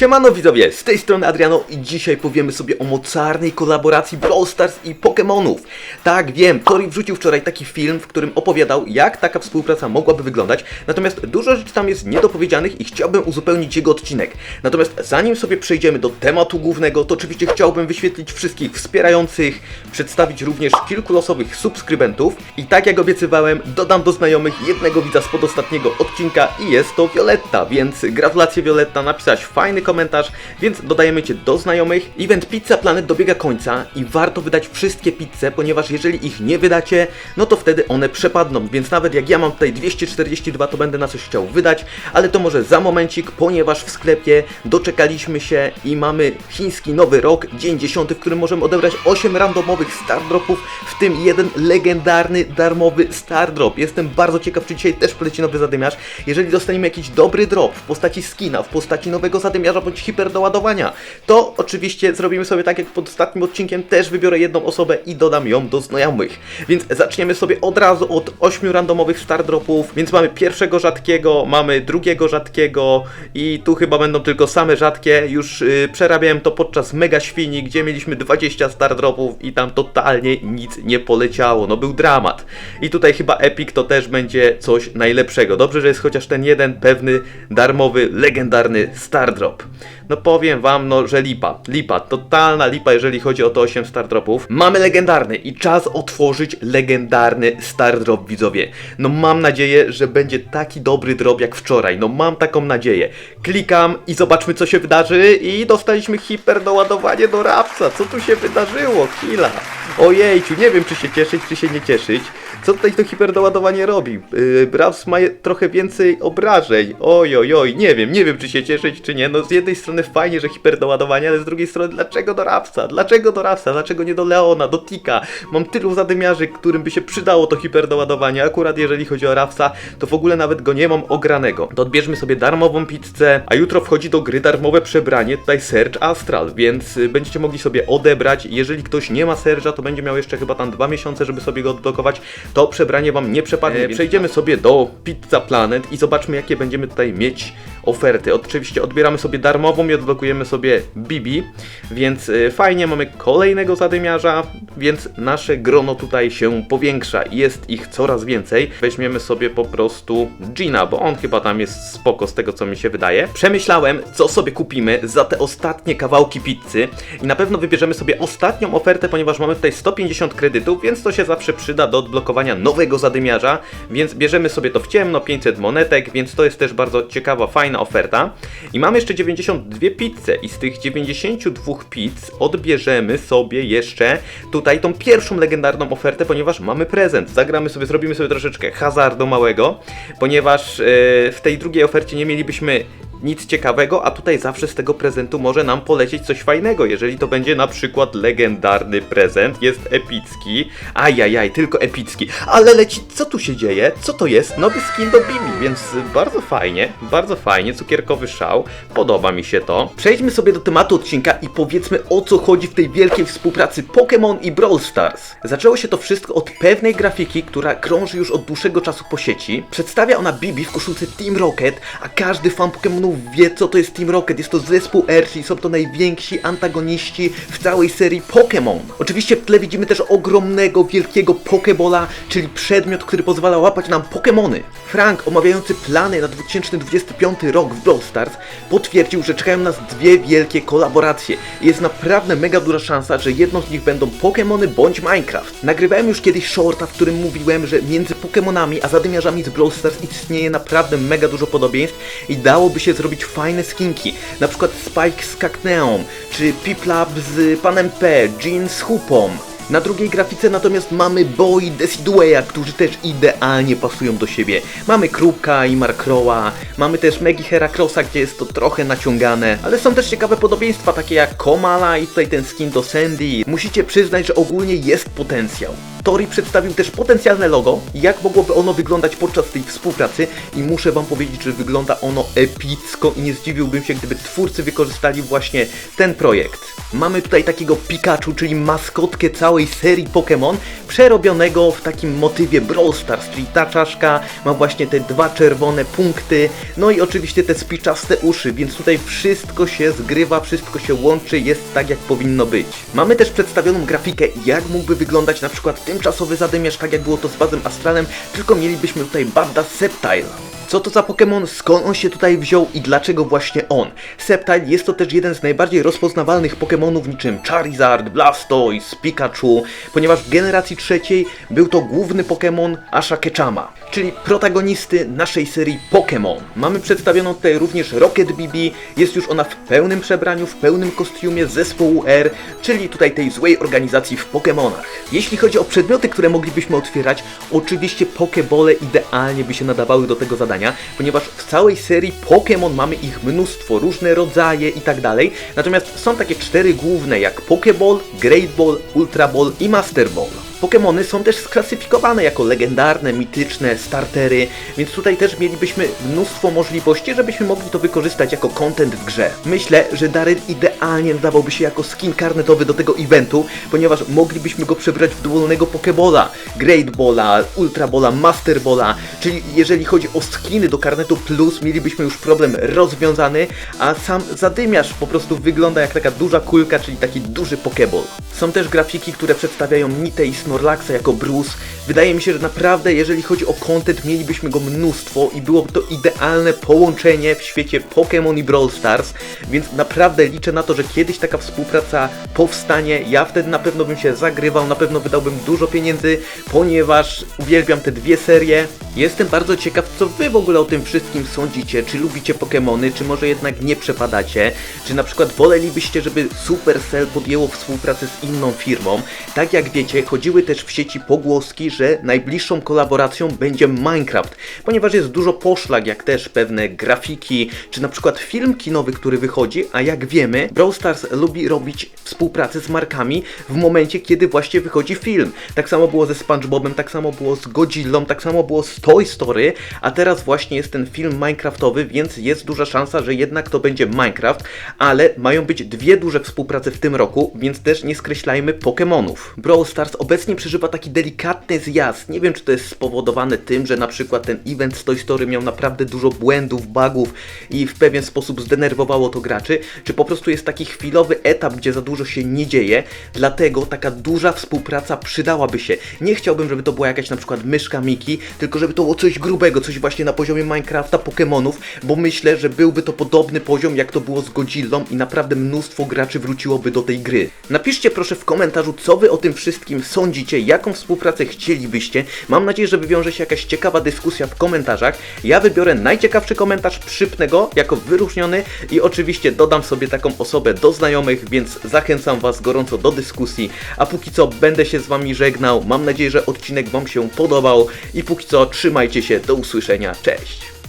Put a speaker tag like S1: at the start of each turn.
S1: Siemano widzowie, z tej strony Adriano i dzisiaj powiemy sobie o mocarnej kolaboracji Brawl Stars i Pokémonów. Tak, wiem, Tori wrzucił wczoraj taki film, w którym opowiadał, jak taka współpraca mogłaby wyglądać, natomiast dużo rzeczy tam jest niedopowiedzianych i chciałbym uzupełnić jego odcinek. Natomiast zanim sobie przejdziemy do tematu głównego, to oczywiście chciałbym wyświetlić wszystkich wspierających, przedstawić również kilku losowych subskrybentów i tak jak obiecywałem, dodam do znajomych jednego widza spod ostatniego odcinka i jest to Violetta, więc gratulacje Violetta, napisałaś fajny komentarz, więc dodajemy Cię do znajomych. Event Pizza Planet dobiega końca i warto wydać wszystkie pizze, ponieważ jeżeli ich nie wydacie, no to wtedy one przepadną, więc nawet jak ja mam tutaj 242, to będę na coś chciał wydać, ale to może za momencik, ponieważ w sklepie doczekaliśmy się i mamy chiński nowy rok, dzień 10, w którym możemy odebrać 8 randomowych Star Dropów, w tym jeden legendarny, darmowy Star Drop. Jestem bardzo ciekaw, czy dzisiaj też poleci nowy zadymiarz. Jeżeli dostaniemy jakiś dobry drop w postaci skina, w postaci nowego zadymiarza bądź hiperdoładowania, to oczywiście zrobimy sobie tak jak pod ostatnim odcinkiem, też wybiorę jedną osobę i dodam ją do znajomych. Więc zaczniemy sobie od razu od 8 randomowych Star Dropów, więc mamy pierwszego rzadkiego, mamy drugiego rzadkiego i tu chyba będą tylko same rzadkie. Już yy, przerabiałem to podczas Mega Świni, gdzie mieliśmy 20 Star Dropów i tam totalnie nic nie poleciało, no był dramat. I tutaj chyba Epic to też będzie coś najlepszego. Dobrze, że jest chociaż ten jeden pewny, darmowy, legendarny Star Drop. No powiem wam, no, że lipa, lipa, totalna lipa, jeżeli chodzi o to 8 Star Dropów. Mamy legendarny i czas otworzyć legendarny Star Drop, widzowie. No mam nadzieję, że będzie taki dobry drop jak wczoraj, no mam taką nadzieję. Klikam i zobaczmy co się wydarzy i dostaliśmy hiperdoładowanie do Rapsa. Co tu się wydarzyło? Chwila. Ojejciu, nie wiem czy się cieszyć, czy się nie cieszyć. Co tutaj to hiperdoładowanie robi? Yy, Braws ma trochę więcej obrażeń. Oj, oj, oj, nie wiem, nie wiem czy się cieszyć, czy nie. No z jednej strony fajnie, że hiperdoładowanie, ale z drugiej strony dlaczego do Rapsa? Dlaczego do Rapsa? Dlaczego nie do Leona, do Tika? Mam tylu zadymiarzy, którym by się przydało to hiperdoładowanie. Akurat jeżeli chodzi o Rapsa, to w ogóle nawet go nie mam ogranego. To odbierzmy sobie darmową pizzę, a jutro wchodzi do gry darmowe przebranie, tutaj Search Astral, więc y, będziecie mogli sobie odebrać. Jeżeli ktoś nie ma Serge'a, to będzie miał jeszcze chyba tam dwa miesiące, żeby sobie go odblokować. To przebranie wam nie przepadnie.
S2: więc
S1: Przejdziemy sobie do Pizza Planet i zobaczmy, jakie będziemy tutaj mieć oferty. Oczywiście odbieramy sobie darmową i odblokujemy sobie Bibi, więc y, fajnie, mamy kolejnego zadymiarza, więc nasze grono tutaj się powiększa i jest ich coraz więcej. Weźmiemy sobie po prostu Gina, bo on chyba tam jest spoko z tego, co mi się wydaje. Przemyślałem, co sobie kupimy za te ostatnie kawałki pizzy i na pewno wybierzemy sobie ostatnią ofertę, ponieważ mamy tutaj 150 kredytów, więc to się zawsze przyda do odblokowania nowego zadymiarza, więc bierzemy sobie to w ciemno, 500 monetek, więc to jest też bardzo ciekawa, fajna oferta. I mamy jeszcze 92 pizze i z tych 92 pizz odbierzemy sobie jeszcze tutaj tą pierwszą legendarną ofertę, ponieważ mamy prezent. Zagramy sobie, zrobimy sobie troszeczkę hazardu małego, ponieważ e, w tej drugiej ofercie nie mielibyśmy nic ciekawego, a tutaj zawsze z tego prezentu może nam polecieć coś fajnego, jeżeli to będzie na przykład legendarny prezent, jest epicki, ajajaj, tylko epicki, ale leci, co tu się dzieje, co to jest, nowy skin do Bibi, więc bardzo fajnie, bardzo fajnie, cukierkowy szał, podoba mi się to. Przejdźmy sobie do tematu odcinka i powiedzmy o co chodzi w tej wielkiej współpracy Pokémon i Brawl Stars. Zaczęło się to wszystko od pewnej grafiki, która krąży już od dłuższego czasu po sieci. Przedstawia ona Bibi w koszulce Team Rocket, a każdy fan Wie co to jest Team Rocket. Jest to zespół Earth i są to najwięksi antagoniści w całej serii Pokémon. Oczywiście w tle widzimy też ogromnego, wielkiego Pokebola, czyli przedmiot, który pozwala łapać nam Pokémony. Frank, omawiający plany na 2025 rok w Brawl Stars, potwierdził, że czekają nas dwie wielkie kolaboracje. Jest naprawdę mega duża szansa, że jedną z nich będą Pokémony bądź Minecraft. Nagrywałem już kiedyś shorta, w którym mówiłem, że między Pokémonami a zadymiarzami z Brawl Stars istnieje naprawdę mega dużo podobieństw i dałoby się zrobić fajne skinki. Na przykład Spike z Cacneą, czy Piplap z Panem P, Jean z Hupą. Na drugiej grafice natomiast mamy Boy i którzy też idealnie pasują do siebie. Mamy Krupka i Markroa, mamy też Megi Heracrossa, gdzie jest to trochę naciągane, ale są też ciekawe podobieństwa, takie jak Komala i tutaj ten skin do Sandy. Musicie przyznać, że ogólnie jest potencjał. Tori przedstawił też potencjalne logo, jak mogłoby ono wyglądać podczas tej współpracy i muszę wam powiedzieć, że wygląda ono epicko i nie zdziwiłbym się, gdyby twórcy wykorzystali właśnie ten projekt. Mamy tutaj takiego Pikachu, czyli maskotkę całej serii Pokémon, przerobionego w takim motywie Brawl Stars, czyli ta czaszka ma właśnie te dwa czerwone punkty, no i oczywiście te spiczaste uszy, więc tutaj wszystko się zgrywa, wszystko się łączy, jest tak jak powinno być. Mamy też przedstawioną grafikę, jak mógłby wyglądać na przykład tymczasowy zadymiarz, tak jak było to z Bazem Astralem, tylko mielibyśmy tutaj Badda Septile. Co to za Pokémon, skąd on się tutaj wziął i dlaczego właśnie on? Sceptile jest to też jeden z najbardziej rozpoznawalnych Pokémonów niczym Charizard, Blastoise, Pikachu, ponieważ w generacji trzeciej był to główny Pokémon Asha Ketchama, czyli protagonisty naszej serii Pokémon. Mamy przedstawioną tutaj również Rocket BB, jest już ona w pełnym przebraniu, w pełnym kostiumie zespołu R, czyli tutaj tej złej organizacji w Pokémonach. Jeśli chodzi o przedmioty, które moglibyśmy otwierać, oczywiście Pokebole idealnie by się nadawały do tego zadania, ponieważ w całej serii Pokémon mamy ich mnóstwo, różne rodzaje i tak dalej. Natomiast są takie cztery główne jak Pokeball, Great Ball, Ultra Ball i Master Ball. Pokémony są też sklasyfikowane jako legendarne, mityczne, startery, więc tutaj też mielibyśmy mnóstwo możliwości, żebyśmy mogli to wykorzystać jako content w grze. Myślę, że Daryl idealnie nadawałby się jako skin karnetowy do tego eventu, ponieważ moglibyśmy go przebrać w dowolnego Pokebola, Great Balla, Ultra Balla, Master Balla, czyli jeżeli chodzi o skiny do karnetu plus, mielibyśmy już problem rozwiązany, a sam zadymiarz po prostu wygląda jak taka duża kulka, czyli taki duży Pokeball. Są też grafiki, które przedstawiają Nite i Snorlaxa jako Bruce. Wydaje mi się, że naprawdę jeżeli chodzi o content mielibyśmy go mnóstwo i byłoby to idealne połączenie w świecie Pokémon i Brawl Stars, więc naprawdę liczę na to, że kiedyś taka współpraca powstanie. Ja wtedy na pewno bym się zagrywał, na pewno wydałbym dużo pieniędzy, ponieważ uwielbiam te dwie serie. Jestem bardzo ciekaw, co wy w ogóle o tym wszystkim sądzicie. Czy lubicie Pokémony, czy może jednak nie przepadacie? Czy na przykład wolelibyście, żeby Supercell podjęło współpracę z inną firmą? Tak jak wiecie, chodziły też w sieci pogłoski, że najbliższą kolaboracją będzie Minecraft, ponieważ jest dużo poszlak, jak też pewne grafiki, czy na przykład film kinowy, który wychodzi, a jak wiemy, Brawl Stars lubi robić współpracę z markami w momencie, kiedy właśnie wychodzi film. Tak samo było ze SpongeBobem, tak samo było z Godzillą, tak samo było z Toy Story, a teraz właśnie jest ten film Minecraftowy, więc jest duża szansa, że jednak to będzie Minecraft, ale mają być dwie duże współprace w tym roku, więc też nie skreślajmy Pokémonów. Brawl Stars obecnie przeżywa taki delikatny zjazd. Nie wiem, czy to jest spowodowane tym, że na przykład ten event z Toy Story miał naprawdę dużo błędów, bugów i w pewien sposób zdenerwowało to graczy, czy po prostu jest taki chwilowy etap, gdzie za dużo się nie dzieje, dlatego taka duża współpraca przydałaby się. Nie chciałbym, żeby to była jakaś na przykład myszka Miki, tylko żeby to było coś grubego, coś właśnie na poziomie Minecrafta, Pokémonów, bo myślę, że byłby to podobny poziom, jak to było z Godzillą i naprawdę mnóstwo graczy wróciłoby do tej gry. Napiszcie proszę w komentarzu, co wy o tym wszystkim jaką współpracę chcielibyście. Mam nadzieję, że wywiąże się jakaś ciekawa dyskusja w komentarzach. Ja wybiorę najciekawszy komentarz, przypnę go jako wyróżniony i oczywiście dodam sobie taką osobę do znajomych, więc zachęcam Was gorąco do dyskusji. A póki co będę się z Wami żegnał. Mam nadzieję, że odcinek Wam się podobał i póki co trzymajcie się. Do usłyszenia. Cześć!